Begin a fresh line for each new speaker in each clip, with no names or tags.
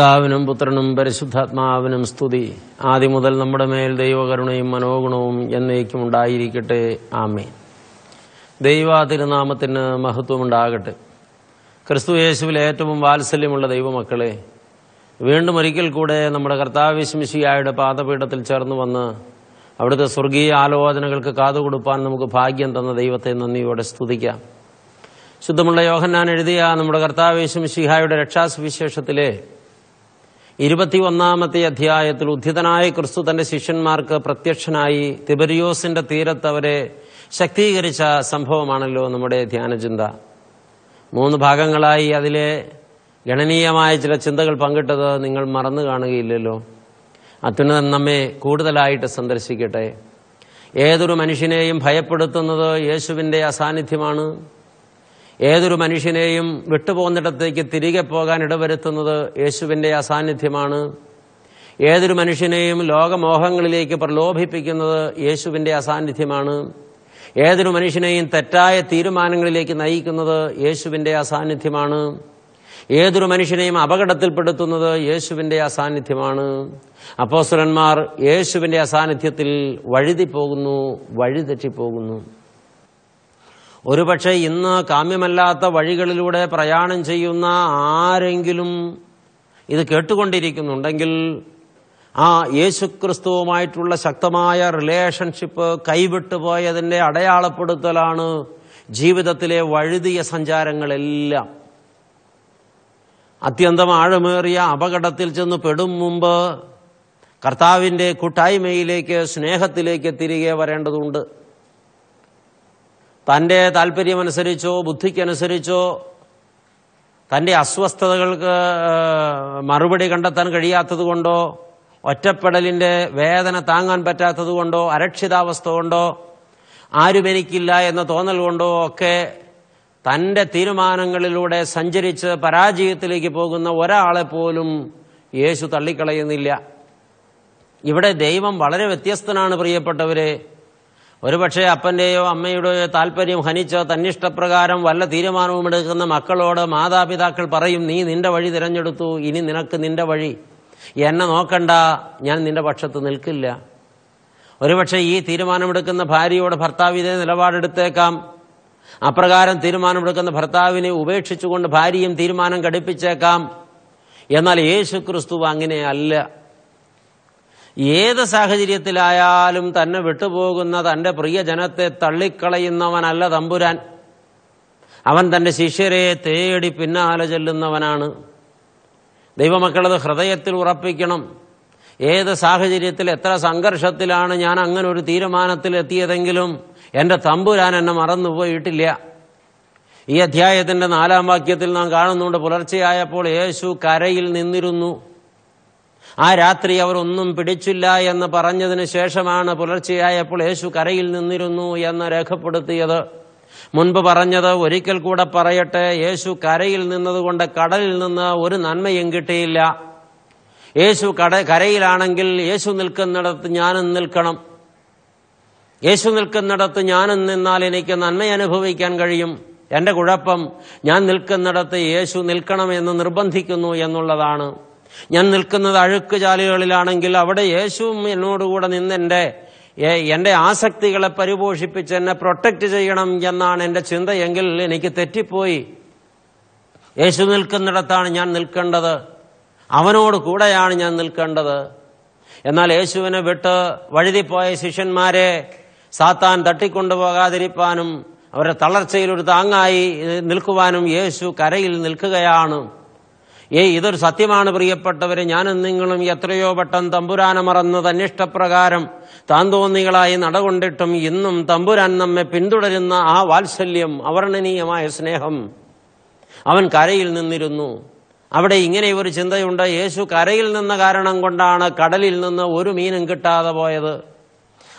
പിതാവിനും പുത്രനും പരിശുദ്ധാത്മാവിനും സ്തുതി. ആദ്യം മുതൽ നമ്മുടെ മേൽ ദൈവകരുണയും മനോഗുണവും എന്നേക്കും ഉണ്ടായിരിക്കട്ടെ. ആമേ ദൈവ തിരുനാമത്തിന് മഹത്വമുണ്ടാകട്ടെ. ക്രിസ്തു യേശുവിൽ ഏറ്റവും വാത്സല്യമുള്ള ദൈവമക്കളെ വീണ്ടും ഒരിക്കൽ കൂടെ നമ്മുടെ കർത്താവിശ്മിശിയായുടെ പാദപീഠത്തിൽ ചേർന്ന് വന്ന് അവിടുത്തെ സ്വർഗീയ ആലോചനകൾക്ക് കാതുകൊടുപ്പാൻ നമുക്ക് ഭാഗ്യം തന്ന ദൈവത്തെ നന്ദിയോടെ സ്തുതിക്കാം. ശുദ്ധമുള്ള യോഹന്നാൻ എഴുതിയ നമ്മുടെ കർത്താവേശുമിഷിഹായുടെ രക്ഷാസുവിശേഷത്തിലെ ഇരുപത്തിയൊന്നാമത്തെ അധ്യായത്തിൽ ഉദ്ധിതനായ ക്രിസ്തു തന്റെ ശിഷ്യന്മാർക്ക് പ്രത്യക്ഷനായി തിബരിയോസിന്റെ തീരത്ത് അവരെ ശക്തീകരിച്ച സംഭവമാണല്ലോ നമ്മുടെ ധ്യാനചിന്ത. മൂന്ന് ഭാഗങ്ങളായി അതിലെ ഗണനീയമായ ചില ചിന്തകൾ പങ്കിട്ടത് നിങ്ങൾ മറന്നു കാണുകയില്ലല്ലോ. അത്യുന്നതൻ നമ്മെ കൂടുതലായിട്ട് സന്ദർശിക്കട്ടെ. ഏതൊരു മനുഷ്യനെയും ഭയപ്പെടുത്തുന്നത് യേശുവിന്റെ അസാന്നിധ്യമാണ്. ഏതൊരു മനുഷ്യനെയും വിട്ടുപോകുന്നിടത്തേക്ക് തിരികെ പോകാൻ ഇടവരുത്തുന്നത് യേശുവിന്റെ അസാന്നിധ്യമാണ്. ഏതൊരു മനുഷ്യനെയും ലോകമോഹങ്ങളിലേക്ക് പ്രലോഭിപ്പിക്കുന്നത് യേശുവിന്റെ അസാന്നിധ്യമാണ്. ഏതൊരു മനുഷ്യനെയും തെറ്റായ തീരുമാനങ്ങളിലേക്ക് നയിക്കുന്നത് യേശുവിന്റെ അസാന്നിധ്യമാണ്. ഏതൊരു മനുഷ്യനെയും അപകടത്തിൽപ്പെടുത്തുന്നത് യേശുവിന്റെ അസാന്നിധ്യമാണ്. അപ്പോസുരന്മാർ യേശുവിന്റെ അസാന്നിധ്യത്തിൽ വഴുതി പോകുന്നു വഴിതെറ്റിപ്പോകുന്നു. ഒരുപക്ഷെ ഇന്ന് കാമ്യമല്ലാത്ത വഴികളിലൂടെ പ്രയാണം ചെയ്യുന്ന ആരെങ്കിലും ഇത് കേട്ടുകൊണ്ടിരിക്കുന്നുണ്ടെങ്കിൽ ആ യേശുക്രിസ്തുവുമായിട്ടുള്ള ശക്തമായ റിലേഷൻഷിപ്പ് കൈവിട്ടുപോയതിന്റെ അടയാളപ്പെടുത്തലാണ് ജീവിതത്തിലെ വഴുതിയ സഞ്ചാരങ്ങളെല്ലാം. അത്യന്തം ആഴമേറിയ അപകടത്തിൽ ചെന്ന് പെടും മുമ്പ് കർത്താവിന്റെ കൂട്ടായ്മയിലേക്ക് സ്നേഹത്തിലേക്ക് തിരികെ വരേണ്ടതുണ്ട്. തന്റെ താല്പര്യമനുസരിച്ചോ ബുദ്ധിക്കനുസരിച്ചോ തന്റെ അസ്വസ്ഥതകൾക്ക് മറുപടി കണ്ടെത്താൻ കഴിയാത്തത് കൊണ്ടോ ഒറ്റപ്പെടലിന്റെ വേദന താങ്ങാൻ പറ്റാത്തത് കൊണ്ടോ അരക്ഷിതാവസ്ഥ കൊണ്ടോ ആരും എനിക്കില്ല എന്ന തോന്നൽ കൊണ്ടോ ഒക്കെ തന്റെ തീരുമാനങ്ങളിലൂടെ സഞ്ചരിച്ച് പരാജയത്തിലേക്ക് പോകുന്ന ഒരാളെ പോലും യേശു തള്ളിക്കളയുന്നില്ല. ഇവിടെ ദൈവം വളരെ വ്യത്യസ്തനാണ് പ്രിയപ്പെട്ടവരെ. ഒരുപക്ഷെ അപ്പന്റെയോ അമ്മയുടെയോ താല്പര്യം ഹനിച്ചോ തന്നിഷ്ടപ്രകാരം വല്ല തീരുമാനവും എടുക്കുന്ന മക്കളോട് മാതാപിതാക്കൾ പറയും നീ നിന്റെ വഴി തിരഞ്ഞെടുത്തു ഇനി നിനക്ക് നിന്റെ വഴി. എന്നെ നോക്കണ്ട ഞാൻ നിന്റെ പക്ഷത്ത് നിൽക്കില്ല. ഒരുപക്ഷെ ഈ തീരുമാനമെടുക്കുന്ന ഭാര്യയോട് ഭർത്താവ് ഇതേ നിലപാടെടുത്തേക്കാം. അപ്രകാരം തീരുമാനമെടുക്കുന്ന ഭർത്താവിനെ ഉപേക്ഷിച്ചുകൊണ്ട് ഭാര്യയും തീരുമാനം ഘടിപ്പിച്ചേക്കാം. എന്നാൽ യേശു ക്രിസ്തു അങ്ങനെയല്ല. ഏത് സാഹചര്യത്തിലായാലും തന്നെ വിട്ടുപോകുന്ന തന്റെ പ്രിയജനത്തെ തള്ളിക്കളയുന്നവനല്ല തമ്പുരാൻ. അവൻ തന്റെ ശിഷ്യരെ തേടി പിന്നാലെ ചെല്ലുന്നവനാണ്. ദൈവമക്കളത് ഹൃദയത്തിൽ ഉറപ്പിക്കണം. ഏത് സാഹചര്യത്തിൽ എത്ര സംഘർഷത്തിലാണ് ഞാൻ അങ്ങനെ ഒരു തീരുമാനത്തിൽ എത്തിയതെങ്കിലും എന്റെ തമ്പുരാൻ എന്നെ മറന്നുപോയിട്ടില്ല. ഈ അധ്യായത്തിന്റെ നാലാം വാക്യത്തിൽ നാം കാണുന്നുണ്ട് പുലർച്ചെയായപ്പോൾ യേശു കരയിൽ നിന്നിരുന്നു. ആ രാത്രി അവരൊന്നും പിടിച്ചില്ല എന്ന് പറഞ്ഞതിന് ശേഷമാണ് പുലർച്ചെയായപ്പോൾ യേശു കരയിൽ നിന്നിരുന്നു എന്ന് രേഖപ്പെടുത്തിയത്. മുൻപ് പറഞ്ഞത് ഒരിക്കൽ കൂടെ പറയട്ടെ യേശു കരയിൽ നിന്നതുകൊണ്ട് കടലിൽ നിന്ന് ഒരു നന്മയും കിട്ടിയില്ല. യേശു കട കരയിലാണെങ്കിൽ യേശു നിൽക്കുന്നിടത്ത് ഞാനും നിൽക്കണം. യേശു നിൽക്കുന്നിടത്ത് ഞാനും നിന്നാൽ എനിക്ക് നന്മ അനുഭവിക്കാൻ കഴിയും. എന്റെ കുഴപ്പം ഞാൻ നിൽക്കുന്നിടത്ത് യേശു നിൽക്കണമെന്ന് നിർബന്ധിക്കുന്നു എന്നുള്ളതാണ്. ഞാൻ നിൽക്കുന്നത് അഴുക്ക് ചാലുകളിലാണെങ്കിൽ അവിടെ യേശുവും എന്നോടുകൂടെ നിന്നെന്റെ എന്റെ ആസക്തികളെ പരിപോഷിപ്പിച്ച് എന്നെ പ്രൊട്ടക്റ്റ് ചെയ്യണം എന്നാണ് എന്റെ ചിന്തയെങ്കിൽ എനിക്ക് തെറ്റിപ്പോയി. യേശു നിൽക്കുന്നിടത്താണ് ഞാൻ നിൽക്കേണ്ടത്. അവനോട് കൂടെയാണ് ഞാൻ നിൽക്കേണ്ടത്. എന്നാൽ യേശുവിനെ വിട്ട് വഴുതിപ്പോയ ശിഷ്യന്മാരെ സാത്താൻ തട്ടിക്കൊണ്ടുപോകാതിരിക്കാനും അവരുടെ തളർച്ചയിൽ ഒരു താങ്ങായി നിൽക്കുവാനും യേശു കരയിൽ നിൽക്കുകയാണ്. ഏ ഇതൊരു സത്യമാണ് പ്രിയപ്പെട്ടവരെ. ഞാനും നിങ്ങളും എത്രയോ വട്ടം തമ്പുരാനെ മറന്ന് തന്നിഷ്ടപ്രകാരം താന്തോന്നികളായി നടകൊണ്ടിട്ടും ഇന്നും തമ്പുരാൻ നമ്മെ പിന്തുടരുന്ന ആ വാത്സല്യം അവർണനീയമായ സ്നേഹം അവൻ കരയിൽ നിന്നിരുന്നു. അവിടെ ഇങ്ങനെ ഒരു ചിന്തയുണ്ട്. യേശു കരയിൽ നിന്ന കാരണം കൊണ്ടാണ് കടലിൽ നിന്ന് ഒരു മീനും കിട്ടാതെ പോയത്.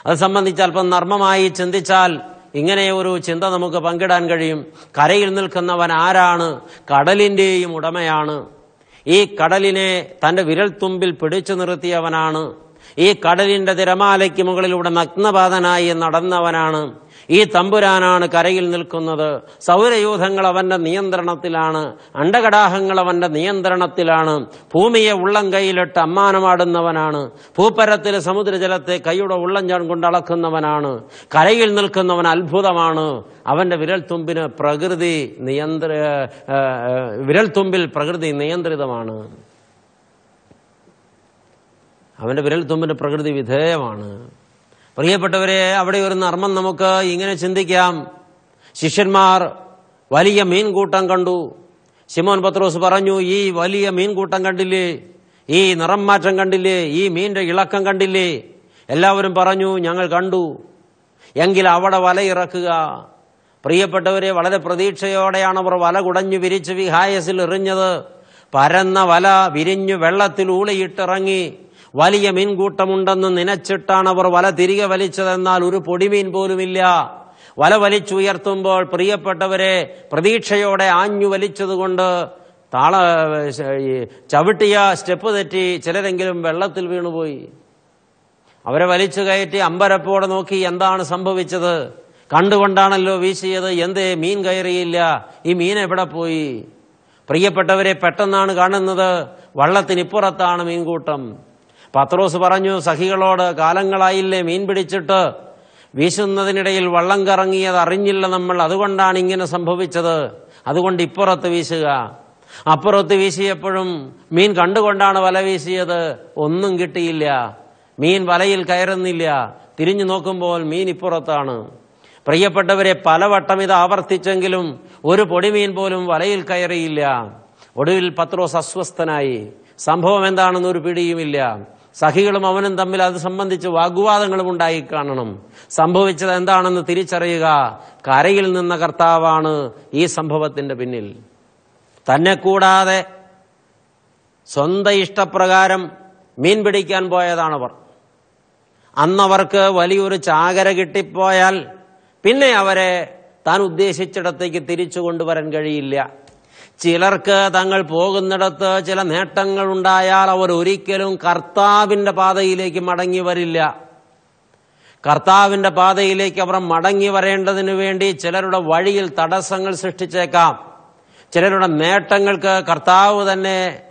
അത് സംബന്ധിച്ച് അല്പം നർമ്മമായി ചിന്തിച്ചാൽ ഇങ്ങനെ ഒരു ചിന്ത നമുക്ക് പങ്കിടാൻ കഴിയും. കരയിൽ നിൽക്കുന്നവൻ ആരാണ്? കടലിന്റെയും ഉടമയാണ്. ഈ കടലിനെ തന്റെ വിരൽത്തുമ്പിൽ പിടിച്ചു നിർത്തിയവനാണ്. ഈ കടലിന്റെ തിരമാലയ്ക്ക് മുകളിലൂടെ നഗ്നപാതനായി നടന്നവനാണ്. ഈ തമ്പുരാനാണ് കരയിൽ നിൽക്കുന്നത്. സൗരയൂഥങ്ങൾ അവന്റെ നിയന്ത്രണത്തിലാണ്. അണ്ടകടാഹങ്ങൾ അവന്റെ നിയന്ത്രണത്തിലാണ്. ഭൂമിയെ ഉള്ളം കൈയിലിട്ട് അമ്മാനമാടുന്നവനാണ്. ഭൂപരത്തിൽ സമുദ്രജലത്തെ കൈയുടെ ഉള്ളഞ്ചാൻ കൊണ്ട് അളക്കുന്നവനാണ്. കരയിൽ നിൽക്കുന്നവൻ അത്ഭുതമാണ്. അവന്റെ വിരൽത്തുമ്പിന് പ്രകൃതി നിയന്ത്ര വിരൽത്തുമ്പിൽ പ്രകൃതി നിയന്ത്രിതമാണ്. അവന്റെ വിരൽത്തുമ്പിന് പ്രകൃതി വിധേയമാണ്. പ്രിയപ്പെട്ടവരെ അവിടെ ഒരു നർമ്മം നമുക്ക് ഇങ്ങനെ ചിന്തിക്കാം. ശിഷ്യന്മാർ വലിയ മീൻകൂട്ടം കണ്ടു. ശിമോൻ പത്രോസ് പറഞ്ഞു ഈ വലിയ മീൻകൂട്ടം കണ്ടില്ലേ? ഈ നിറം മാറ്റം കണ്ടില്ലേ? ഈ മീന്റെ ഇളക്കം കണ്ടില്ലേ? എല്ലാവരും പറഞ്ഞു ഞങ്ങൾ കണ്ടു. എങ്കിൽ അവിടെ വല ഇറക്കുക. പ്രിയപ്പെട്ടവരെ വളരെ പ്രതീക്ഷയോടെയാണ് അവർ വല കുടഞ്ഞു വിരിച്ച് വിഹായസിൽ എറിഞ്ഞത്. പരന്ന വല വിരിഞ്ഞു വെള്ളത്തിൽ ഊളിയിട്ടിറങ്ങി. വലിയ മീൻകൂട്ടമുണ്ടെന്ന് നനച്ചിട്ടാണ് അവർ വല തിരികെ വലിച്ചതെന്നാൽ ഒരു പൊടിമീൻ പോലുമില്ല. വല വലിച്ചുയർത്തുമ്പോൾ പ്രിയപ്പെട്ടവരെ പ്രതീക്ഷയോടെ ആഞ്ഞു വലിച്ചതുകൊണ്ട് താള ചവിട്ടിയ സ്റ്റെപ്പ് തെറ്റി ചിലരെങ്കിലും വെള്ളത്തിൽ വീണുപോയി. അവരെ വലിച്ചു കയറ്റി അമ്പരപ്പോടെ നോക്കി എന്താണ് സംഭവിച്ചത്? കണ്ടുകൊണ്ടാണല്ലോ വീശിയത്. എന്തേ മീൻ കയറിയില്ല. ഈ മീൻ എവിടെ പോയി? പ്രിയപ്പെട്ടവരെ പെട്ടെന്നാണ് കാണുന്നത്. വള്ളത്തിനിപ്പുറത്താണ് മീൻകൂട്ടം. പത്രോസ് പറഞ്ഞു സഖികളോട് കാലങ്ങളായില്ലേ മീൻ പിടിച്ചിട്ട്? വീശുന്നതിനിടയിൽ വള്ളം കറങ്ങിയത് അറിഞ്ഞില്ല നമ്മൾ. അതുകൊണ്ടാണ് ഇങ്ങനെ സംഭവിച്ചത്. അതുകൊണ്ട് ഇപ്പുറത്ത് വീശുക. അപ്പുറത്ത് വീശിയപ്പോഴും മീൻ കണ്ടുകൊണ്ടാണ് വല വീശിയത്. ഒന്നും കിട്ടിയില്ല. മീൻ വലയിൽ കയറുന്നില്ല. തിരിഞ്ഞു നോക്കുമ്പോൾ മീൻ ഇപ്പുറത്താണ്. പ്രിയപ്പെട്ടവരെ പലവട്ടം ഇത് ആവർത്തിച്ചെങ്കിലും ഒരു പൊടിമീൻ പോലും വലയിൽ കയറിയില്ല. ഒടുവിൽ പത്രോസ് അസ്വസ്ഥനായി. സംഭവം എന്താണെന്നൊരു പിടിയുമില്ല. സഖികളും അവനും തമ്മിൽ അത് സംബന്ധിച്ച് വാഗ്വാദങ്ങളും ഉണ്ടായി കാണണം. സംഭവിച്ചത് എന്താണെന്ന് തിരിച്ചറിയുക. കരയിൽ നിന്ന കർത്താവാണ് ഈ സംഭവത്തിന്റെ പിന്നിൽ. തന്നെ കൂടാതെ സ്വന്തം ഇഷ്ടപ്രകാരം മീൻ പിടിക്കാൻ പോയതാണവർ. അന്നവർക്ക് വലിയൊരു ചാകര കിട്ടിപ്പോയാൽ പിന്നെ അവരെ താൻ ഉദ്ദേശിച്ചിടത്തേക്ക് തിരിച്ചു കൊണ്ടുവരാൻ കഴിയില്ല. ചിലർക്ക് തങ്ങൾ പോകുന്നിടത്ത് ചില നേട്ടങ്ങൾ ഉണ്ടായാൽ അവർ ഒരിക്കലും കർത്താവിന്റെ പാതയിലേക്ക് മടങ്ങി വരില്ല. കർത്താവിന്റെ പാതയിലേക്ക് അവർ മടങ്ങി വരേണ്ടതിനു വേണ്ടി ചിലരുടെ വഴിയിൽ തടസ്സങ്ങൾ സൃഷ്ടിച്ചേക്കാം. ചിലരുടെ നേട്ടങ്ങൾക്ക് കർത്താവ് തന്നെ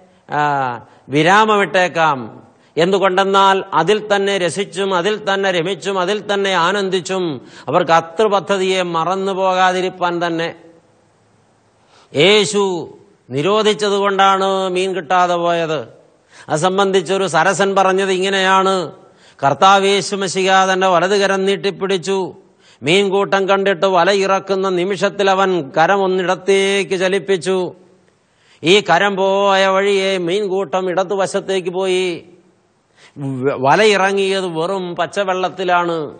വിരാമമിട്ടേക്കാം. എന്തുകൊണ്ടെന്നാൽ അതിൽ തന്നെ രസിച്ചും അതിൽ തന്നെ രമിച്ചും അതിൽ തന്നെ ആനന്ദിച്ചും അവർക്ക് അത്ര പദ്ധതിയെ മറന്നു പോകാതിരിപ്പാൻ തന്നെ യേശു നിരോധിച്ചതുകൊണ്ടാണ് മീൻ കിട്ടാതെ പോയത്. അത് സംബന്ധിച്ചൊരു സരസൻ പറഞ്ഞത് ഇങ്ങനെയാണ്. കർത്താവ് യേശു മശിക തന്റെ വലത് കരം നീട്ടിപ്പിടിച്ചു. മീൻകൂട്ടം കണ്ടിട്ട് വല ഇറക്കുന്ന നിമിഷത്തിൽ അവൻ കരം ഒന്നിടത്തേക്ക് ചലിപ്പിച്ചു. ഈ കരം പോയ വഴിയെ മീൻകൂട്ടം ഇടതുവശത്തേക്ക് പോയി. വല ഇറങ്ങിയത് വെറും പച്ചവെള്ളത്തിലാണ്.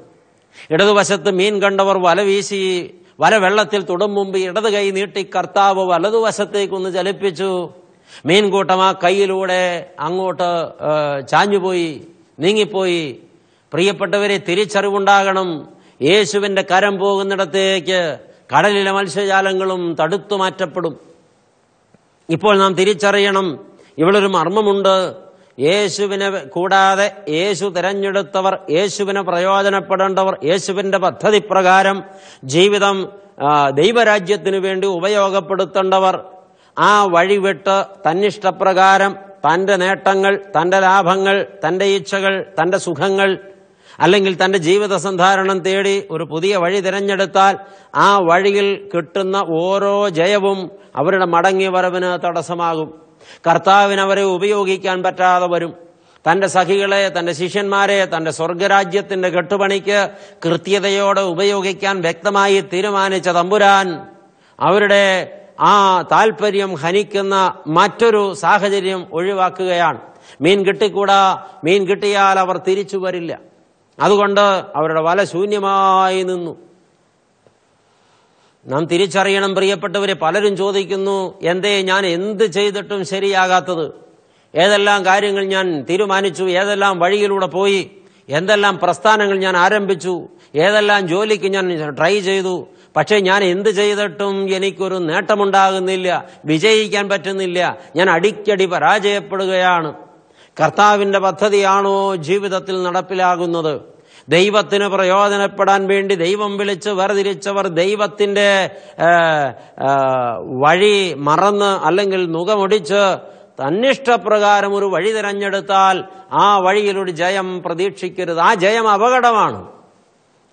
ഇടതുവശത്ത് മീൻ കണ്ടവർ വല വീശി വല വെള്ളത്തിൽ തൊടും മുമ്പ് ഇടത് കൈ നീട്ടി കർത്താവ് വലതുവശത്തേക്കൊന്ന് ചലിപ്പിച്ചു. മീൻകൂട്ടം ആ കൈയിലൂടെ അങ്ങോട്ട് ചാഞ്ഞുപോയി നീങ്ങിപ്പോയി. പ്രിയപ്പെട്ടവരെ തിരിച്ചറിവുണ്ടാകണം. യേശുവിന്റെ കരം പോകുന്നിടത്തേക്ക് കടലിലെ മത്സ്യജാലങ്ങളും തടുത്തു മാറ്റപ്പെടും. ഇപ്പോൾ നാം തിരിച്ചറിയണം. ഒരു മർമ്മമുണ്ട്. യേശുവിനെ കൂടാതെ യേശു തിരഞ്ഞെടുത്തവർ യേശുവിനെ പ്രയോജനപ്പെടേണ്ടവർ യേശുവിന്റെ പദ്ധതി പ്രകാരം ജീവിതം ദൈവരാജ്യത്തിനു വേണ്ടി ഉപയോഗപ്പെടുത്തേണ്ടവർ ആ വഴി വിട്ട് തന്നിഷ്ടപ്രകാരം തന്റെ നേട്ടങ്ങൾ തന്റെ ലാഭങ്ങൾ തന്റെ ഇച്ഛകൾ തന്റെ സുഖങ്ങൾ അല്ലെങ്കിൽ തന്റെ ജീവിത സന്ധാരണം തേടി ഒരു പുതിയ വഴി തിരഞ്ഞെടുത്താൽ ആ വഴിയിൽ കിട്ടുന്ന ഓരോ ജയവും അവരുടെ മടങ്ങി വരവിന് തടസ്സമാകും. കർത്താവിന് അവരെ ഉപയോഗിക്കാൻ പറ്റാതെ വരും. തന്റെ സഖികളെ തന്റെ ശിഷ്യന്മാരെ തന്റെ സ്വർഗരാജ്യത്തിന്റെ കെട്ടുപണിക്ക് കൃത്യതയോടെ ഉപയോഗിക്കാൻ വ്യക്തമായി തീരുമാനിച്ച തമ്പുരാൻ അവരുടെ ആ താല്പര്യം ഹനിക്കുന്ന മറ്റൊരു സാഹചര്യം ഒഴിവാക്കുകയാണ്. മീൻ കിട്ടിക്കൂടാ മീൻ കിട്ടിയാൽ അവർ തിരിച്ചു വരില്ല. അതുകൊണ്ട് അവരുടെ വല ശൂന്യമായി നിന്നു. നാം തിരിച്ചറിയണം പ്രിയപ്പെട്ടവരെ. പലരും ചോദിക്കുന്നു എന്തേ ഞാൻ എന്ത് ചെയ്തിട്ടും ശരിയാകാത്തത്? ഏതെല്ലാം കാര്യങ്ങൾ ഞാൻ തീരുമാനിച്ചു? ഏതെല്ലാം വഴിയിലൂടെ പോയി? എന്തെല്ലാം പ്രസ്ഥാനങ്ങൾ ഞാൻ ആരംഭിച്ചു? ഏതെല്ലാം ജോലിക്ക് ഞാൻ ട്രൈ ചെയ്തു? പക്ഷേ ഞാൻ എന്ത് ചെയ്തിട്ടും എനിക്കൊരു നേട്ടമുണ്ടാകുന്നില്ല. വിജയിക്കാൻ പറ്റുന്നില്ല. ഞാൻ അടിക്കടി പരാജയപ്പെടുകയാണ്. കർത്താവിന്റെ പദ്ധതിയാണോ ജീവിതത്തിൽ നടപ്പിലാകുന്നത്? ദൈവത്തിന് പ്രയോജനപ്പെടാൻ വേണ്ടി ദൈവം വിളിച്ച് വേർതിരിച്ചവർ ദൈവത്തിന്റെ വഴി മറന്ന് അല്ലെങ്കിൽ നുകമൊടിച്ച് തന്നിഷ്ടപ്രകാരം ഒരു വഴി തിരഞ്ഞെടുത്താൽ ആ വഴിയിലൊരു ജയം പ്രതീക്ഷിക്കരുത്. ആ ജയം അപകടമാണ്.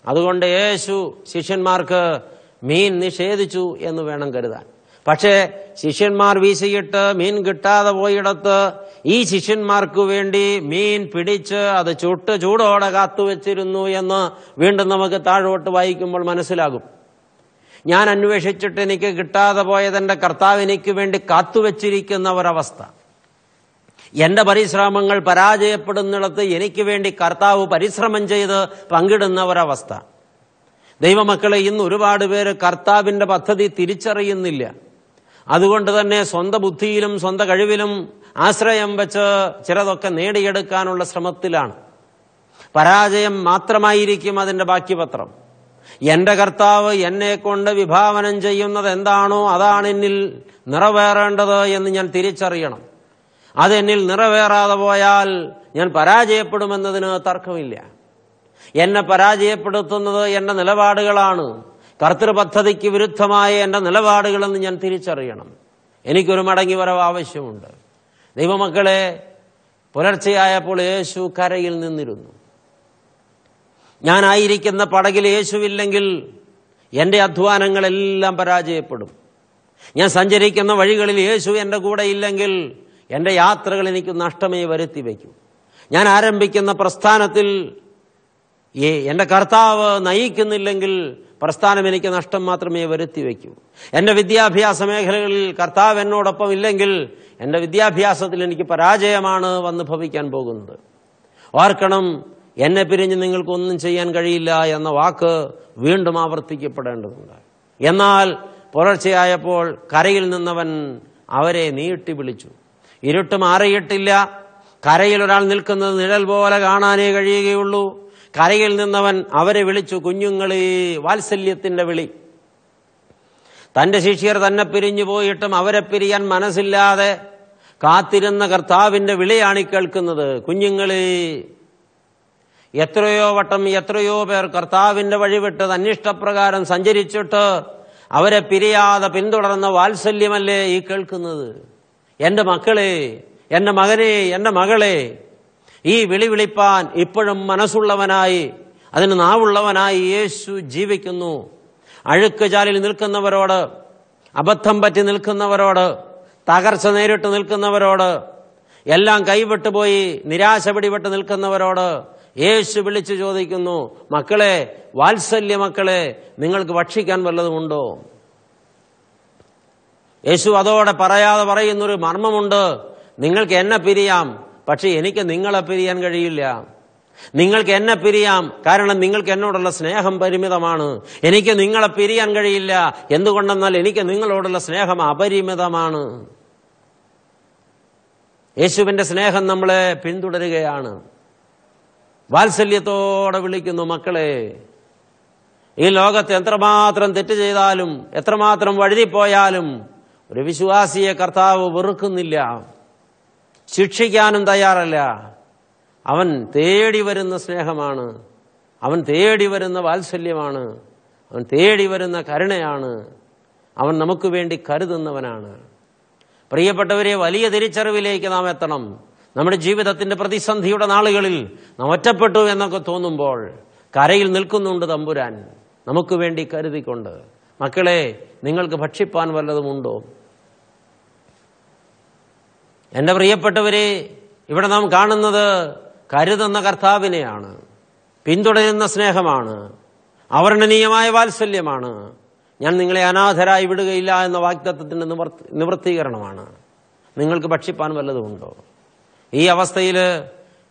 അതുകൊണ്ട് യേശു ശിഷ്യന്മാർക്ക് മീൻ നിഷേധിച്ചു എന്ന് വേണം കരുതാൻ. പക്ഷേ ശിഷ്യന്മാർ വീശിയിട്ട് മീൻ കിട്ടാതെ പോയിടത്ത് ഈ ശിഷ്യന്മാർക്ക് വേണ്ടി മീൻ പിടിച്ച് അത് ചുട്ട് ചൂടോടെ കാത്തുവച്ചിരുന്നു എന്ന് വീണ്ടും നമുക്ക് താഴോട്ട് വായിക്കുമ്പോൾ മനസ്സിലാകും. ഞാൻ അന്വേഷിച്ചിട്ട് എനിക്ക് കിട്ടാതെ പോയതെന്റെ കർത്താവ് എനിക്ക് വേണ്ടി കാത്തുവച്ചിരിക്കുന്ന ഒരവസ്ഥ. എന്റെ പരിശ്രമങ്ങൾ പരാജയപ്പെടുന്നിടത്ത് എനിക്ക് വേണ്ടി കർത്താവ് പരിശ്രമം ചെയ്ത് പങ്കിടുന്ന ഒരവസ്ഥ. ദൈവമക്കളെ ഇന്ന് ഒരുപാട് പേര് കർത്താവിന്റെ പദ്ധതി തിരിച്ചറിയുന്നില്ല. അതുകൊണ്ട് തന്നെ സ്വന്തം ബുദ്ധിയിലും സ്വന്തം കഴിവിലും ആശ്രയം വെച്ച് ചിലതൊക്കെ നേടിയെടുക്കാനുള്ള ശ്രമത്തിലാണ്. പരാജയം മാത്രമായിരിക്കും അതിന്റെ ബാക്കിപത്രം. എന്റെ കർത്താവ് എന്നെ കൊണ്ട് വിഭാവനം ചെയ്യുന്നത് എന്താണോ അതാണ് എന്നിൽ നിറവേറേണ്ടത് എന്ന് ഞാൻ തിരിച്ചറിയണം. അതെന്നിൽ നിറവേറാതെ പോയാൽ ഞാൻ പരാജയപ്പെടുമെന്നതിന് തർക്കമില്ല. എന്നെ പരാജയപ്പെടുത്തുന്നത് എന്റെ നിലപാടുകളാണ്. കർത്തൃപദ്ധതിക്ക് വിരുദ്ധമായ എന്റെ നിലപാടുകളെന്ന് ഞാൻ തിരിച്ചറിയണം. എനിക്കൊരു മടങ്ങി വരവ് ആവശ്യമുണ്ട്. ദൈവമക്കളെ പുലർച്ചെയായപ്പോൾ യേശു കരയിൽ നിന്നിരുന്നു. ഞാനായിരിക്കുന്ന പടകിൽ യേശുവില്ലെങ്കിൽ എന്റെ അധ്വാനങ്ങളെല്ലാം പരാജയപ്പെടും. ഞാൻ സഞ്ചരിക്കുന്ന വഴികളിൽ യേശു എന്റെ കൂടെ ഇല്ലെങ്കിൽ എന്റെ യാത്രകൾ എനിക്ക് നഷ്ടമേ വരുത്തി വയ്ക്കും. ഞാൻ ആരംഭിക്കുന്ന പ്രസ്ഥാനത്തിൽ എന്റെ എന്റെ കർത്താവ് നയിക്കുന്നില്ലെങ്കിൽ പ്രസ്ഥാനം എനിക്ക് നഷ്ടം മാത്രമേ വരുത്തി വയ്ക്കൂ. എന്റെ വിദ്യാഭ്യാസ മേഖലകളിൽ കർത്താവ് എന്നോടൊപ്പം ഇല്ലെങ്കിൽ എന്റെ വിദ്യാഭ്യാസത്തിൽ എനിക്ക് പരാജയമാണ് വന്ന് ഭവിക്കാൻ പോകുന്നത്. ഓർക്കണം എന്നെ പിരിഞ്ഞ് നിങ്ങൾക്കൊന്നും ചെയ്യാൻ കഴിയില്ല എന്ന വാക്ക് വീണ്ടും ആവർത്തിക്കപ്പെടേണ്ടതുണ്ട്. എന്നാൽ പുലർച്ചെയായപ്പോൾ കരയിൽ നിന്നവൻ അവരെ നീട്ടി വിളിച്ചു. ഇരുട്ട് മാറിയിട്ടില്ല. കരയിൽ ഒരാൾ നിൽക്കുന്നത് നിഴൽ പോലെ കാണാനേ കഴിയുകയുള്ളൂ. കരയിൽ നിന്നവൻ അവരെ വിളിച്ചു കുഞ്ഞുങ്ങളെ വാത്സല്യത്തിന്റെ വിളി. തന്റെ ശിഷ്യർ തന്നെ പിരിഞ്ഞു പോയിട്ടും അവരെ പിരിയാൻ മനസ്സില്ലാതെ കാത്തിരുന്ന കർത്താവിന്റെ വിളിയാണ് കേൾക്കുന്നത്. കുഞ്ഞുങ്ങളെ എത്രയോ വട്ടം എത്രയോ പേർ കർത്താവിന്റെ വഴിവിട്ട് അന്വിഷ്ടപ്രകാരം സഞ്ചരിച്ചിട്ട് അവരെ പിരിയാതെ പിന്തുടർന്ന വാത്സല്യമല്ലേ ഈ കേൾക്കുന്നത്? എന്റെ മക്കളെ എന്റെ മകനെ എന്റെ മകളെ ഈ വിളി വിളിപ്പാൻ ഇപ്പോഴും മനസ്സുള്ളവനായി അതിന് നാവുള്ളവനായി യേശു ജീവിക്കുന്നു. അഴുക്ക് ചാലിൽ നിൽക്കുന്നവരോട് അബദ്ധം പറ്റി നിൽക്കുന്നവരോട് തകർച്ച നേരിട്ട് നിൽക്കുന്നവരോട് എല്ലാം കൈവിട്ടു പോയി നിരാശ പിടിപെട്ട് നിൽക്കുന്നവരോട് യേശു വിളിച്ചു ചോദിക്കുന്നു മക്കളെ വാത്സല്യ മക്കളെ നിങ്ങൾക്ക് ഭക്ഷിക്കാൻ വല്ലതുമുണ്ടോ യേശു അതോടെ പറയാതെ പറയുന്നൊരു മർമ്മമുണ്ട്. നിങ്ങൾക്ക് എന്നെ പിരിയാം. പക്ഷെ എനിക്ക് നിങ്ങളെ പിരിയാൻ കഴിയില്ല. നിങ്ങൾക്ക് എന്നെ പിരിയാം. കാരണം നിങ്ങൾക്ക് എന്നോടുള്ള സ്നേഹം പരിമിതമാണ്. എനിക്ക് നിങ്ങളെ പിരിയാൻ കഴിയില്ല. എന്തുകൊണ്ടെന്നാൽ എനിക്ക് നിങ്ങളോടുള്ള സ്നേഹം അപരിമിതമാണ്. യേശുവിന്റെ സ്നേഹം നമ്മളെ പിന്തുടരുകയാണ്. വാത്സല്യത്തോടെ വിളിക്കുന്നു മക്കളെ. ഈ ലോകത്ത് എത്രമാത്രം തെറ്റ് ചെയ്താലും എത്രമാത്രം വഴുതിപ്പോയാലും ഒരു വിശ്വാസിയെ കർത്താവ് വെറുക്കുന്നില്ല. ശിക്ഷിക്കാനും തയ്യാറല്ല. അവൻ തേടി വരുന്ന സ്നേഹമാണ്. അവൻ തേടി വരുന്ന വാത്സല്യമാണ്. അവൻ തേടി വരുന്ന കരുണയാണ്. അവൻ നമുക്ക് വേണ്ടി കരുതുന്നവനാണ്. പ്രിയപ്പെട്ടവരെ വലിയ തിരിച്ചറിവിലേക്ക് നാം എത്തണം. നമ്മുടെ ജീവിതത്തിന്റെ പ്രതിസന്ധിയുടെ നാളുകളിൽ നാം ഒറ്റപ്പെട്ടു എന്നൊക്കെ തോന്നുമ്പോൾ കരയിൽ നിൽക്കുന്നുണ്ട് തമ്പുരാൻ. നമുക്ക് വേണ്ടി കരുതിക്കൊണ്ട്. മക്കളെ നിങ്ങൾക്ക് ഭക്ഷിപ്പാൻ വല്ലതുമുണ്ടോ? എന്റെ പ്രിയപ്പെട്ടവരെ ഇവിടെ നാം കാണുന്നത് കരുതുന്ന കർത്താവിനെയാണ് പിന്തുടരുന്ന സ്നേഹമാണ് അവർണനീയമായ വാത്സല്യമാണ്. ഞാൻ നിങ്ങളെ അനാഥരായി വിടുകയില്ല എന്ന വാഗ്ദത്വത്തിന്റെ നിവൃത്തീകരണമാണ്. നിങ്ങൾക്ക് ഭക്ഷിപ്പാൻ വല്ലതുമുണ്ടോ ഈ അവസ്ഥയിൽ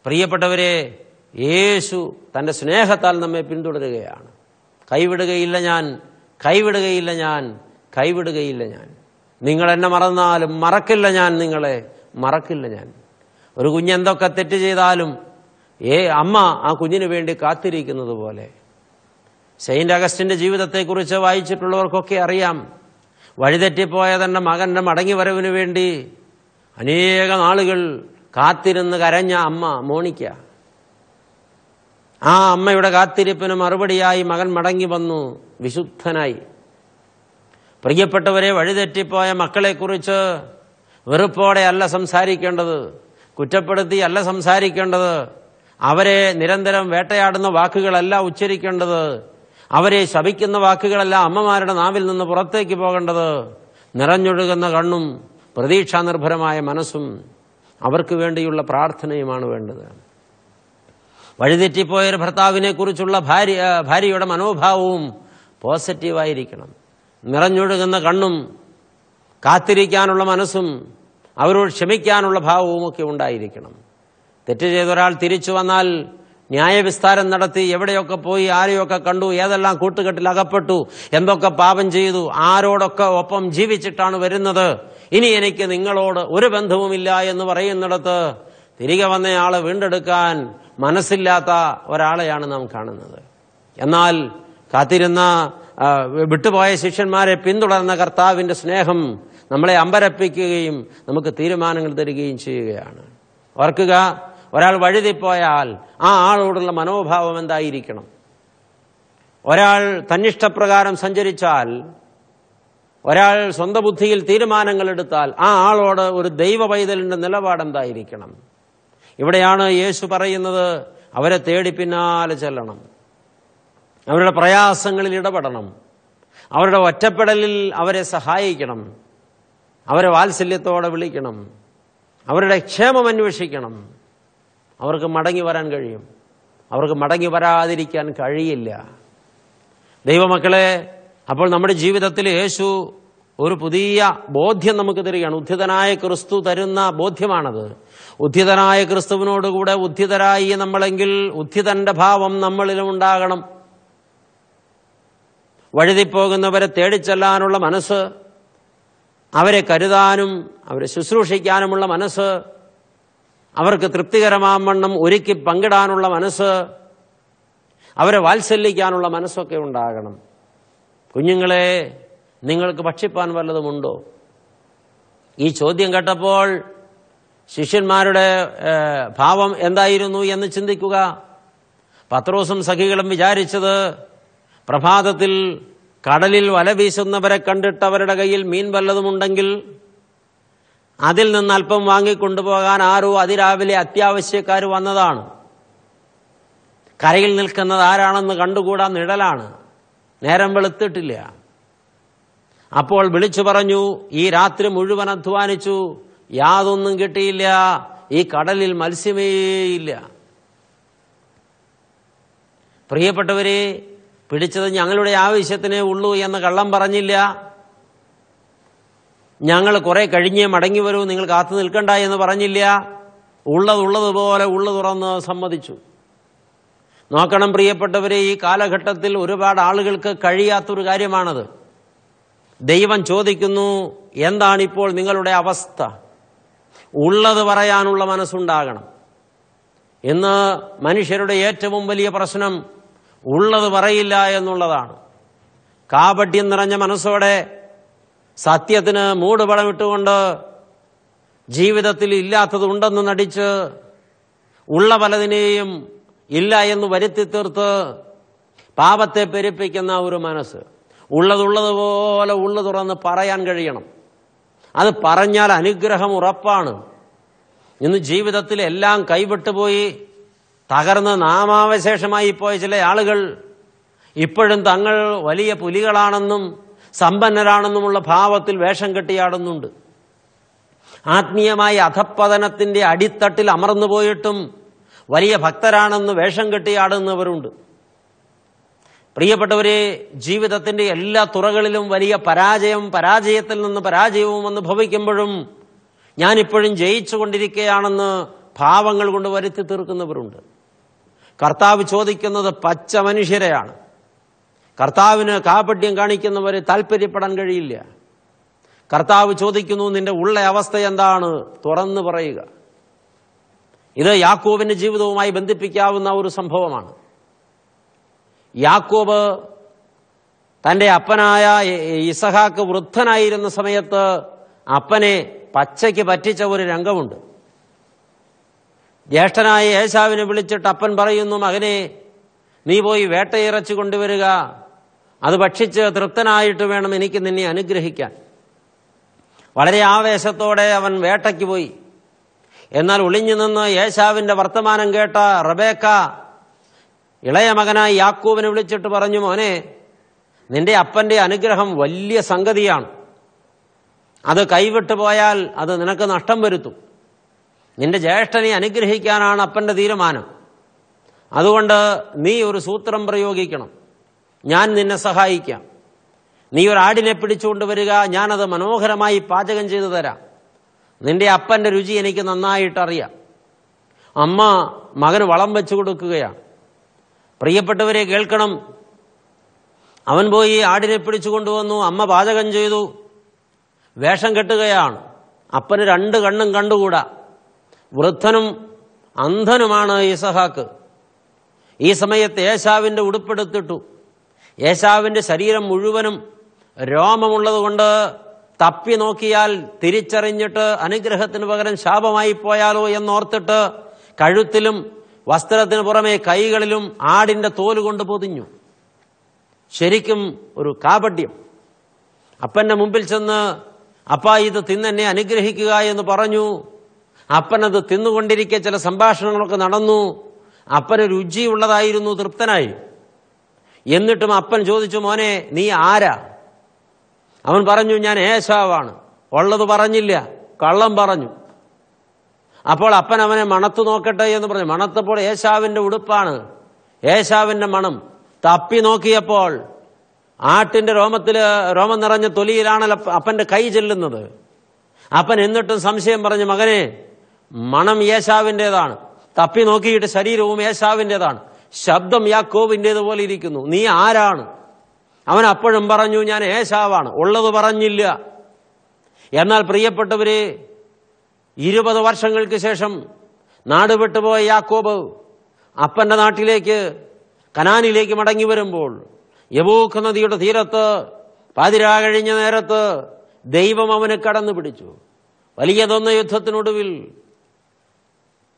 പ്രിയപ്പെട്ടവരെ യേശു തന്റെ സ്നേഹത്താൽ നമ്മെ പിന്തുടരുകയാണ്. കൈവിടുകയില്ല ഞാൻ കൈവിടുകയില്ല ഞാൻ കൈവിടുകയില്ല ഞാൻ. നിങ്ങൾ എന്നെ മറന്നാലും മറക്കില്ല ഞാൻ നിങ്ങളെ. മറക്കില്ല ഞാൻ. ഒരു കുഞ്ഞെന്തൊക്കെ തെറ്റ് ചെയ്താലും ഏ അമ്മ ആ കുഞ്ഞിന് വേണ്ടി കാത്തിരിക്കുന്നത് പോലെ. സെയിന്റ് അഗസ്റ്റിന്റെ ജീവിതത്തെക്കുറിച്ച് വായിച്ചിട്ടുള്ളവർക്കൊക്കെ അറിയാം. വഴിതെറ്റിപ്പോയ തന്റെ മകന്റെ മടങ്ങിവരവിന് വേണ്ടി അനേക നാളുകൾ കാത്തിരുന്ന് കരഞ്ഞ അമ്മ മോണിക്ക. ആ അമ്മയുടെ കാത്തിരിപ്പിന് മറുപടിയായി മകൻ മടങ്ങി വന്നു വിശുദ്ധനായി. പ്രിയപ്പെട്ടവരെ വഴിതെറ്റിപ്പോയ മക്കളെക്കുറിച്ച് വെറുപ്പോടെ അല്ല സംസാരിക്കേണ്ടത്. കുറ്റപ്പെടുത്തി അല്ല സംസാരിക്കേണ്ടത്. അവരെ നിരന്തരം വേട്ടയാടുന്ന വാക്കുകളല്ല ഉച്ചരിക്കേണ്ടത്. അവരെ ശപിക്കുന്ന വാക്കുകളല്ല അമ്മമാരുടെ നാവിൽ നിന്ന് പുറത്തേക്ക് പോകേണ്ടത്. നിറഞ്ഞൊഴുകുന്ന കണ്ണും പ്രതീക്ഷാനിർഭരമായ മനസ്സും അവർക്ക് വേണ്ടിയുള്ള പ്രാർത്ഥനയുമാണ് വേണ്ടത്. വഴിതെറ്റിപ്പോയൊരു ഭർത്താവിനെ കുറിച്ചുള്ള ഭാര്യ ഭാര്യയുടെ മനോഭാവവും പോസിറ്റീവായിരിക്കണം. നിറഞ്ഞൊഴുകുന്ന കണ്ണും കാത്തിരിക്കാനുള്ള മനസ്സും അവരോട് ക്ഷമിക്കാനുള്ള ഭാവവും ഒക്കെ ഉണ്ടായിരിക്കണം. തെറ്റ് ചെയ്ത ഒരാൾ തിരിച്ചു വന്നാൽ ന്യായവിസ്താരം നടത്തി എവിടെയൊക്കെ പോയി ആരെയൊക്കെ കണ്ടു ഏതെല്ലാം കൂട്ടുകെട്ടിൽ അകപ്പെട്ടു എന്തൊക്കെ പാപം ചെയ്തു ആരോടൊക്കെ ഒപ്പം ജീവിച്ചിട്ടാണ് വരുന്നത്. ഇനി എനിക്ക് നിങ്ങളോട് ഒരു ബന്ധവുമില്ല എന്ന് പറയുന്നിടത്ത് തിരികെ വന്നയാളെ വീണ്ടെടുക്കാൻ മനസ്സില്ലാത്ത ഒരാളെയാണ് നാം കാണുന്നത്. എന്നാൽ കാത്തിരുന്ന വിട്ടുപോയ ശിഷ്യന്മാരെ പിന്തുടർന്ന കർത്താവിന്റെ സ്നേഹം നമ്മളെ അമ്പരപ്പിക്കുകയും നമുക്ക് തീരുമാനങ്ങൾ തരികയും ചെയ്യുകയാണ്. ഓർക്കുക ഒരാൾ വഴുതിപ്പോയാൽ ആ ആളോടുള്ള മനോഭാവം എന്തായിരിക്കണം? ഒരാൾ തന്നിഷ്ടപ്രകാരം സഞ്ചരിച്ചാൽ ഒരാൾ സ്വന്തം ബുദ്ധിയിൽ തീരുമാനങ്ങൾ എടുത്താൽ ആ ആളോട് ഒരു ദൈവ പൈതലിന്റെ നിലപാടെന്തായിരിക്കണം? ഇവിടെയാണ് യേശു പറയുന്നത് അവരെ തേടി പിന്നാലെ ചെല്ലണം. അവരുടെ പ്രയാസങ്ങളിൽ ഇടപെടണം. അവരുടെ ഒറ്റപ്പെടലിൽ അവരെ സഹായിക്കണം. അവരെ വാത്സല്യത്തോടെ വിളിക്കണം. അവരുടെ ക്ഷേമം അന്വേഷിക്കണം. അവർക്ക് മടങ്ങി വരാൻ കഴിയും. അവർക്ക് മടങ്ങി വരാതിരിക്കാൻ കഴിയില്ല. ദൈവമക്കളെ അപ്പോൾ നമ്മുടെ ജീവിതത്തിൽ യേശു ഒരു പുതിയ ബോധ്യം നമുക്ക് തരികയാണ്. ഉദ്ധിതനായ ക്രിസ്തു തരുന്ന ബോധ്യമാണത്. ഉദ്ധിതനായ ക്രിസ്തുവിനോടുകൂടെ ഉദ്ധിതരായി നമ്മളെങ്കിൽ ഉദ്ധിതന്റെ ഭാവം നമ്മളിലും ഉണ്ടാകണം. വഴുതിപ്പോകുന്നവരെ തേടിച്ചെല്ലാനുള്ള മനസ്സ് അവരെ കരുതാനും അവരെ ശുശ്രൂഷിക്കാനുമുള്ള മനസ്സ് അവർക്ക് തൃപ്തികരമാവണ്ണം ഒരുക്കി പങ്കിടാനുള്ള മനസ്സ് അവരെ വാത്സല്യിക്കാനുള്ള മനസ്സൊക്കെ ഉണ്ടാകണം. കുഞ്ഞുങ്ങളെ നിങ്ങൾക്ക് ഭക്ഷിപ്പാൻ വല്ലതുമുണ്ടോ? ഈ ചോദ്യം കേട്ടപ്പോൾ ശിഷ്യന്മാരുടെ ഭാവം എന്തായിരുന്നു എന്ന് ചിന്തിക്കുക. പത്രോസും സഖികളും വിചാരിച്ചത് പ്രഭാതത്തിൽ കടലിൽ വല വീശുന്നവരെ കണ്ടിട്ട് അവരുടെ കയ്യിൽ മീൻ വല്ലതുമുണ്ടെങ്കിൽ അതിൽ നിന്ന് അല്പം വാങ്ങിക്കൊണ്ടുപോകാൻ ആരോ അതിരാവിലെ അത്യാവശ്യക്കാർ വന്നതാണ്. കരയിൽ നിൽക്കുന്നത് ആരാണെന്ന് കണ്ടുകൂടാ നിഴലാണ്. നേരം വെളുത്തിട്ടില്ല. അപ്പോൾ വിളിച്ചു പറഞ്ഞു ഈ രാത്രി മുഴുവൻ അധ്വാനിച്ചു. യാതൊന്നും കിട്ടിയില്ല. ഈ കടലിൽ മത്സ്യമേയില്ല പ്രിയപ്പെട്ടവരെ പിടിച്ചത് ഞങ്ങളുടെ ആവശ്യത്തിനേ ഉള്ളൂ എന്ന് കള്ളം പറഞ്ഞില്ല. ഞങ്ങൾ കുറെ കഴിഞ്ഞേ മടങ്ങി വരൂ നിങ്ങൾ കാത്തു നിൽക്കണ്ട എന്ന് പറഞ്ഞില്ല. ഉള്ളതുള്ളതുപോലെ ഉള്ളു തുറന്ന് സമ്മതിച്ചു. നോക്കണം പ്രിയപ്പെട്ടവരെ ഈ കാലഘട്ടത്തിൽ ഒരുപാട് ആളുകൾക്ക് കഴിയാത്തൊരു കാര്യമാണത്. ദൈവം ചോദിക്കുന്നു എന്താണിപ്പോൾ നിങ്ങളുടെ അവസ്ഥ? ഉള്ളത് പറയാനുള്ള മനസ്സുണ്ടാകണം. ഇന്ന് മനുഷ്യരുടെ ഏറ്റവും വലിയ പ്രശ്നം ഉള്ളത് പറയില്ല എന്നുള്ളതാണ്. കാപട്യം നിറഞ്ഞ മനസ്സോടെ സത്യത്തിന് മൂടുപടമിട്ടുകൊണ്ട് ജീവിതത്തിൽ ഇല്ലാത്തത് ഉണ്ടെന്ന് നടിച്ച് ഉള്ള പലതിനെയും ഇല്ല എന്ന് വരുത്തി തീർത്ത് പാപത്തെ പെരുപ്പിക്കുന്ന ഒരു മനസ്സ്. ഉള്ളതുള്ളതുപോലെ ഉള്ളു തുറന്ന് പറയാൻ കഴിയണം. അത് പറഞ്ഞാൽ അനുഗ്രഹം ഉറപ്പാണ്. ഇന്ന് ജീവിതത്തിൽ എല്ലാം കൈവിട്ടുപോയി തകർന്ന് നാമാവശേഷമായി പോയ ചില ആളുകൾ ഇപ്പോഴും തങ്ങൾ വലിയ പുലികളാണെന്നും സമ്പന്നരാണെന്നുമുള്ള ഭാവത്തിൽ വേഷം കെട്ടിയാടുന്നുണ്ട്. ആത്മീയമായ അധപ്പതനത്തിന്റെ അടിത്തട്ടിൽ അമർന്നു പോയിട്ടും വലിയ ഭക്തരാണെന്ന് വേഷം കെട്ടിയാടുന്നവരുണ്ട്. പ്രിയപ്പെട്ടവരെ ജീവിതത്തിന്റെ എല്ലാ തുറകളിലും വലിയ പരാജയം പരാജയത്തിൽ നിന്ന് പരാജയവും അനുഭവിക്കുമ്പോഴും ഭവിക്കുമ്പോഴും ഞാനിപ്പോഴും ജയിച്ചുകൊണ്ടിരിക്കുകയാണെന്ന് ഭാവങ്ങൾ കൊണ്ട് വരുത്തി തീർക്കുന്നവരുണ്ട്. കർത്താവ് ചോദിക്കുന്നത് പച്ച മനുഷ്യരെയാണ്. കർത്താവിന് കാപട്യം കാണിക്കുന്നവരെ താല്പര്യപ്പെടാൻ കഴിയില്ല. കർത്താവ് ചോദിക്കുന്നു നിന്റെ ഉള്ള അവസ്ഥ എന്താണ്? തുറന്നു പറയുക. ഇത് യാക്കോബിന്റെ ജീവിതവുമായി ബന്ധിപ്പിക്കാവുന്ന ഒരു സംഭവമാണ്. യാക്കോബ് തന്റെ അപ്പനായ ഇസഹാക്ക് വൃദ്ധനായിരുന്ന സമയത്ത് അപ്പനെ പച്ചയ്ക്ക് പറ്റിച്ച ഒരു രംഗമുണ്ട്. ജ്യേഷ്ഠനായ ഏശാവിനെ വിളിച്ചിട്ട് അപ്പൻ പറയുന്നു മകനെ നീ പോയി വേട്ടയിറച്ചു കൊണ്ടുവരിക. അത് ഭക്ഷിച്ച് തൃപ്തനായിട്ട് വേണം എനിക്ക് നിന്നെ അനുഗ്രഹിക്കാൻ. വളരെ ആവേശത്തോടെ അവൻ വേട്ടയ്ക്ക് പോയി. എന്നാൽ ഒളിഞ്ഞു നിന്ന് യേശാവിന്റെ വർത്തമാനം കേട്ട റബേക്ക ഇളയ മകനായി യാക്കൂബിനെ വിളിച്ചിട്ട് പറഞ്ഞു മോനെ നിന്റെ അപ്പന്റെ അനുഗ്രഹം വലിയ സംഗതിയാണ്. അത് കൈവിട്ടു പോയാൽ അത് നിനക്ക് നഷ്ടം വരുത്തും. നിന്റെ ജ്യേഷ്ഠനെ അനുഗ്രഹിക്കാനാണ് അപ്പന്റെ തീരുമാനം. അതുകൊണ്ട് നീ ഒരു സൂത്രം പ്രയോഗിക്കണം. ഞാൻ നിന്നെ സഹായിക്കാം. നീ ഒരു ആടിനെ പിടിച്ചുകൊണ്ട് വരിക. ഞാനത് മനോഹരമായി പാചകം ചെയ്തു തരാം. നിന്റെ അപ്പന്റെ രുചി എനിക്ക് നന്നായിട്ട് അറിയാം അമ്മ മകന് വളം വെച്ചു കൊടുക്കുകയാണ്. പ്രിയപ്പെട്ടവരെ കേൾക്കണം. അവൻ പോയി ആടിനെ പിടിച്ചു കൊണ്ടുവന്നു അമ്മ പാചകം ചെയ്തു. വേഷം കെട്ടുകയാണ്. അപ്പന് രണ്ട് കണ്ണും കണ്ടുകൂടാ. വൃദ്ധനും അന്ധനുമാണ് ഇസഹാക്ക് ഈ സമയത്ത് ഏശാവിന്റെ ഉടുപ്പെടുത്തിട്ടു. ഏശാവിന്റെ ശരീരം മുഴുവനും രോമമുള്ളതുകൊണ്ട് തപ്പി നോക്കിയാൽ തിരിച്ചറിഞ്ഞിട്ട് അനുഗ്രഹത്തിന് പകരം ശാപമായി പോയാലോ എന്നോർത്തിട്ട് കഴുത്തിലും വസ്ത്രത്തിന് പുറമെ കൈകളിലും ആടിന്റെ തോൽ കൊണ്ട് പൊതിഞ്ഞു. ശരിക്കും ഒരു കാപട്യം. അപ്പന്റെ മുമ്പിൽ ചെന്ന് അപ്പ ഇത് തിന്നെന്നെ അനുഗ്രഹിക്കുക എന്ന് പറഞ്ഞു. അപ്പനത് തിന്നുകൊണ്ടിരിക്കെ ചില സംഭാഷണങ്ങളൊക്കെ നടന്നു. അപ്പന് രുചിയുള്ളതായിരുന്നു തൃപ്തനായി. എന്നിട്ടും അപ്പൻ ചോദിച്ചു മോനെ നീ ആരാ? അവൻ പറഞ്ഞു ഞാൻ ഏശാവാണ്. ഉള്ളത് പറഞ്ഞില്ല. കള്ളം പറഞ്ഞു. അപ്പോൾ അപ്പൻ അവനെ മണത്തു നോക്കട്ടെ എന്ന് പറഞ്ഞു. മണത്തപ്പോൾ ഏശാവിന്റെ ഉടുപ്പാണ്. ഏശാവിന്റെ മണം. തപ്പി നോക്കിയപ്പോൾ ആട്ടിന്റെ രോമത്തിൽ രോമം നിറഞ്ഞ തൊലിയിലാണല്ലോ അപ്പന്റെ കൈ ചെല്ലുന്നത്. അപ്പൻ എന്നിട്ടും സംശയം പറഞ്ഞു മകനെ മണം യേശാവിന്റെതാണ്. തപ്പി നോക്കിയിട്ട് ശരീരവും യേശാവിന്റെതാണ്. ശബ്ദം യാക്കോവിന്റേതുപോലെ ഇരിക്കുന്നു. നീ ആരാണ്? അവൻ അപ്പോഴും പറഞ്ഞു ഞാൻ ഏശാവാണ്. ഉള്ളത് പറഞ്ഞില്ല. എന്നാൽ പ്രിയപ്പെട്ടവര് ഇരുപത് വർഷങ്ങൾക്ക് ശേഷം നാട് വിട്ടുപോയ യാക്കോബ് അപ്പന്റെ നാട്ടിലേക്ക് കനാനിലേക്ക് മടങ്ങി വരുമ്പോൾ യബൂഖ് നദിയുടെ തീരത്ത് പാതിരാ കഴിഞ്ഞ നേരത്ത് ദൈവം അവനെ കടന്നു പിടിച്ചു വലിയതൊന്ന യുദ്ധത്തിനൊടുവിൽ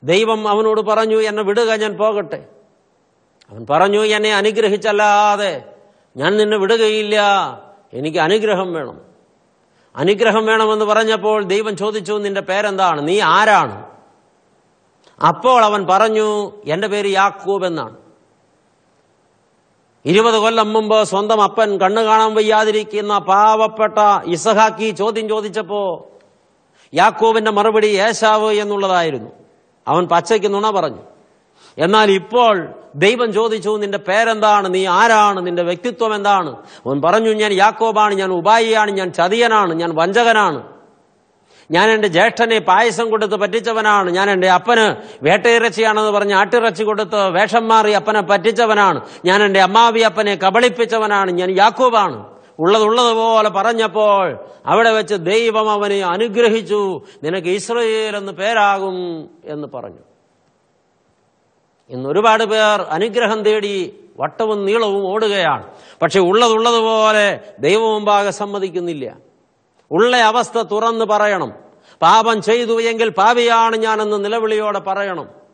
ദൈവം അവനോട് പറഞ്ഞു എന്നെ വിടുക ഞാൻ പോകട്ടെ. അവൻ പറഞ്ഞു എന്നെ അനുഗ്രഹിച്ചല്ലാതെ ഞാൻ നിന്നെ വിടുകയില്ല. എനിക്ക് അനുഗ്രഹം വേണം. അനുഗ്രഹം വേണമെന്ന് പറഞ്ഞപ്പോൾ ദൈവം ചോദിച്ചു നിന്റെ പേരെന്താണ്? നീ ആരാണ്? അപ്പോൾ അവൻ പറഞ്ഞു എന്റെ പേര് യാക്കൂബ് എന്നാണ്. ഇരുപത് കൊല്ലം മുമ്പ് സ്വന്തം അപ്പൻ കണ്ണു കാണാൻ വയ്യാതിരിക്കുന്ന പാവപ്പെട്ട ഇസഹാക്കി ചോദ്യം ചോദിച്ചപ്പോ യാക്കോബിന്റെ മറുപടി ഏശാവ് എന്നുള്ളതായിരുന്നു. അവൻ പച്ചയ്ക്ക് നുണ പറഞ്ഞു. എന്നാൽ ഇപ്പോൾ ദൈവം ചോദിച്ചു നിന്റെ പേരെന്താണ്? നീ ആരാണ്? നിന്റെ വ്യക്തിത്വം എന്താണ്? അവൻ പറഞ്ഞു ഞാൻ യാക്കോബാണ് ഞാൻ ഉപായിയാണ് ഞാൻ ചതിയനാണ് ഞാൻ വഞ്ചകനാണ്. ഞാൻ എന്റെ ജ്യേഷ്ഠനെ പായസം കൊടുത്ത് പറ്റിച്ചവനാണ്. ഞാൻ എന്റെ അപ്പന് വേട്ടയിറച്ചിയാണെന്ന് പറഞ്ഞ് ആട്ടിറച്ചി കൊടുത്ത് വേഷം മാറി അപ്പനെ പറ്റിച്ചവനാണ്. ഞാൻ എന്റെ അമ്മാവി അപ്പനെ കബളിപ്പിച്ചവനാണ്. ഞാൻ യാക്കോബാണ്. ഉള്ളതുള്ളതുപോലെ പറഞ്ഞപ്പോൾ അവിടെ വെച്ച് ദൈവം അവനെ അനുഗ്രഹിച്ചു. നിനക്ക് ഇസ്രയേൽ എന്ന് പേരാകും എന്ന് പറഞ്ഞു. ഇന്ന് ഒരുപാട് പേർ അനുഗ്രഹം തേടി വട്ടവും നീളവും ഓടുകയാണ്. പക്ഷെ ഉള്ളതുള്ളതുപോലെ ദൈവം മുമ്പാകെ സമ്മതിക്കുന്നില്ല. ഉള്ള അവസ്ഥ തുറന്ന് പറയണം. പാപം ചെയ്തു എങ്കിൽ പാപിയാണ് ഞാനെന്ന് നിലവിളിയോടെ പറയണം.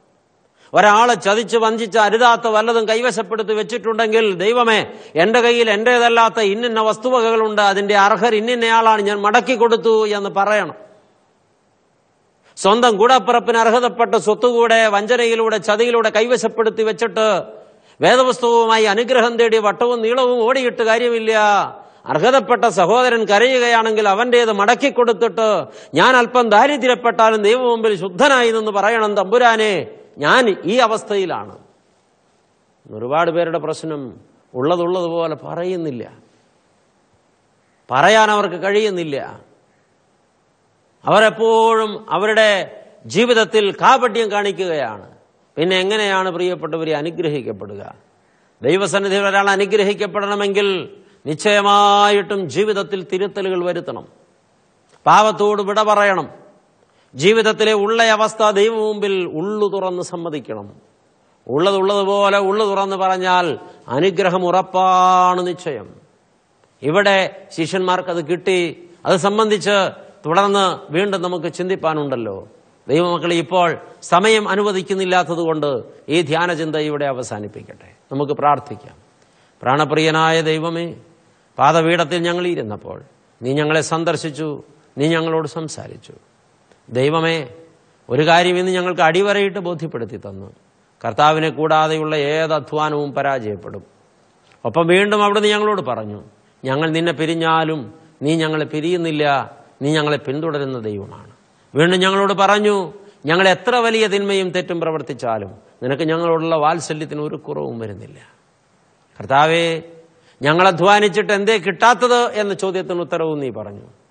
ഒരാളെ ചതിച്ച് വഞ്ചിച്ച് അരുതാത്ത വല്ലതും കൈവശപ്പെടുത്തി വെച്ചിട്ടുണ്ടെങ്കിൽ ദൈവമേ എന്റെ കയ്യിൽ എന്റേതല്ലാത്ത ഇന്നിന്ന വസ്തുവകകളുണ്ട് അതിന്റെ അർഹർ ഇന്നിന്നയാളാണ് ഞാൻ മടക്കി കൊടുത്തു എന്ന് പറയണം. സ്വന്തം കൂടപ്പിറപ്പിന് അർഹതപ്പെട്ട സ്വത്തുകൂടെ വഞ്ചനയിലൂടെ ചതിയിലൂടെ കൈവശപ്പെടുത്തി വെച്ചിട്ട് വേദപുസ്തകവുമായി അനുഗ്രഹം തേടി വട്ടവും നീളവും ഓടിയിട്ട് കാര്യമില്ല. അർഹതപ്പെട്ട സഹോദരൻ കരയുകയാണെങ്കിൽ അവന്റേത് മടക്കി കൊടുത്തിട്ട് ഞാൻ അല്പം ദാരിദ്ര്യപ്പെട്ടാലും ദൈവം മുമ്പിൽ ശുദ്ധനായി എന്ന് പറയണം തമ്പുരാനെ ഞാൻ ഈ അവസ്ഥയിലാണ്. ഒരുപാട് പേരുടെ പ്രശ്നം ഉള്ളതുള്ളതുപോലെ പറയുന്നില്ല. പറയാൻ അവർക്ക് കഴിയുന്നില്ല. അവരെപ്പോഴും അവരുടെ ജീവിതത്തിൽ കാപട്യം കാണിക്കുകയാണ്. പിന്നെ എങ്ങനെയാണ് പ്രിയപ്പെട്ടവരെ അനുഗ്രഹിക്കപ്പെടുക? ദൈവസന്നിധി ഒരാൾ അനുഗ്രഹിക്കപ്പെടണമെങ്കിൽ നിശ്ചയമായിട്ടും ജീവിതത്തിൽ തിരുത്തലുകൾ വരുത്തണം. പാവത്തോട് വിട പറയണം. ജീവിതത്തിലെ ഉള്ള അവസ്ഥ ദൈവം മുമ്പിൽ ഉള്ളു തുറന്ന് സമ്മതിക്കണം. ഉള്ളതുള്ളതുപോലെ ഉള്ളു തുറന്ന് പറഞ്ഞാൽ അനുഗ്രഹം ഉറപ്പാണ് നിശ്ചയം. ഇവിടെ ശിഷ്യന്മാർക്ക് അത് കിട്ടി. അത് സംബന്ധിച്ച് തുടർന്ന് വീണ്ടും നമുക്ക് ചിന്തിപ്പാനുണ്ടല്ലോ. ദൈവമക്കളെ ഇപ്പോൾ സമയം അനുവദിക്കുന്നില്ലാത്തതുകൊണ്ട് ഈ ധ്യാനചിന്ത ഇവിടെ അവസാനിപ്പിക്കട്ടെ. നമുക്ക് പ്രാർത്ഥിക്കാം. പ്രാണപ്രിയനായ ദൈവമേ പാതപീഠത്തിൽ ഞങ്ങൾ ഇരുന്നപ്പോൾ നീ ഞങ്ങളെ സന്ദർശിച്ചു നീ ഞങ്ങളോട് സംസാരിച്ചു. ദൈവമേ ഒരു കാര്യം ഇന്ന് ഞങ്ങൾക്ക് അടിവരയിട്ട് ബോധ്യപ്പെടുത്തി തന്നു. കർത്താവിനെ കൂടാതെയുള്ള ഏത് അധ്വാനവും പരാജയപ്പെടും. ഒപ്പം വീണ്ടും അവിടുന്ന് ഞങ്ങളോട് പറഞ്ഞു ഞങ്ങൾ നിന്നെ പിരിഞ്ഞാലും നീ ഞങ്ങളെ പിരിയുന്നില്ല നീ ഞങ്ങളെ പിന്തുടരുന്ന ദൈവമാണ്. വീണ്ടും ഞങ്ങളോട് പറഞ്ഞു ഞങ്ങൾ എത്ര വലിയ തിന്മയും തെറ്റും പ്രവർത്തിച്ചാലും നിനക്ക് ഞങ്ങളോടുള്ള വാത്സല്യത്തിന് ഒരു കുറവും വരുന്നില്ല. കർത്താവേ ഞങ്ങൾ അധ്വാനിച്ചിട്ട് എന്തേ കിട്ടാത്തത് എന്ന ചോദ്യത്തിന് ഉത്തരവും നീ പറഞ്ഞു.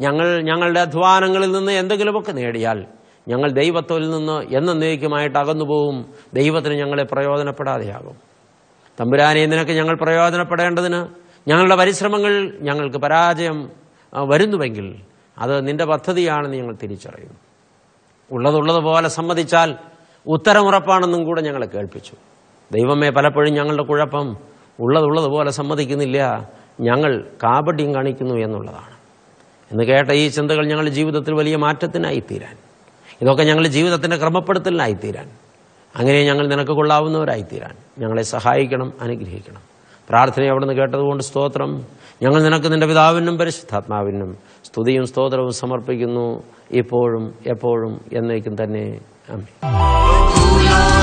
ഞങ്ങൾ ഞങ്ങളുടെ അധ്വാനങ്ങളിൽ നിന്ന് എന്തെങ്കിലുമൊക്കെ നേടിയാൽ ഞങ്ങൾ ദൈവത്തിൽ നിന്ന് എന്നേക്കുമായിട്ട് അകന്നുപോകും. ദൈവത്തിന് ഞങ്ങളെ പ്രയോജനപ്പെടാതെയാകും. തമ്പുരാനെ നിനക്ക് ഞങ്ങൾ പ്രയോജനപ്പെടേണ്ടതിന് ഞങ്ങളുടെ പരിശ്രമങ്ങൾ ഞങ്ങൾക്ക് പരാജയം വരുന്നുവെങ്കിൽ അത് നിന്റെ പദ്ധതിയാണെന്ന് ഞങ്ങൾ തിരിച്ചറിയും. ഉള്ളതുള്ളതുപോലെ സമ്മതിച്ചാൽ ഉത്തരമുറപ്പാണെന്നും കൂടെ ഞങ്ങളെ കേൾപ്പിച്ചു. ദൈവമേ പലപ്പോഴും ഞങ്ങളുടെ കുഴപ്പം ഉള്ളതുള്ളതുപോലെ സമ്മതിക്കുന്നില്ല. ഞങ്ങൾ കാപട്യം കാണിക്കുന്നു എന്നുള്ളതാണ്. എന്ന് കേട്ട ഈ ചിന്തകൾ ഞങ്ങളുടെ ജീവിതത്തിൽ വലിയ മാറ്റത്തിനായി തീരാൻ ഇതൊക്കെ ഞങ്ങളുടെ ജീവിതത്തിന്റെ ക്രമപ്പെടുത്തലിനായി തീരാൻ അങ്ങനെ ഞങ്ങൾ നിനക്ക് കൊള്ളാവുന്നവരായി തീരാൻ ഞങ്ങളെ സഹായിക്കണം അനുഗ്രഹിക്കണം. പ്രാർത്ഥന അവിടുന്ന് കേട്ടതുകൊണ്ട് സ്തോത്രം. ഞങ്ങൾ നിനക്ക് നിന്റെ പിതാവിനും പരിശുദ്ധാത്മാവിനും സ്തുതിയും സ്തോത്രവും സമർപ്പിക്കുന്നു. ഇപ്പോഴും എപ്പോഴും എന്നേക്കും തന്നെ. ആമേൻ.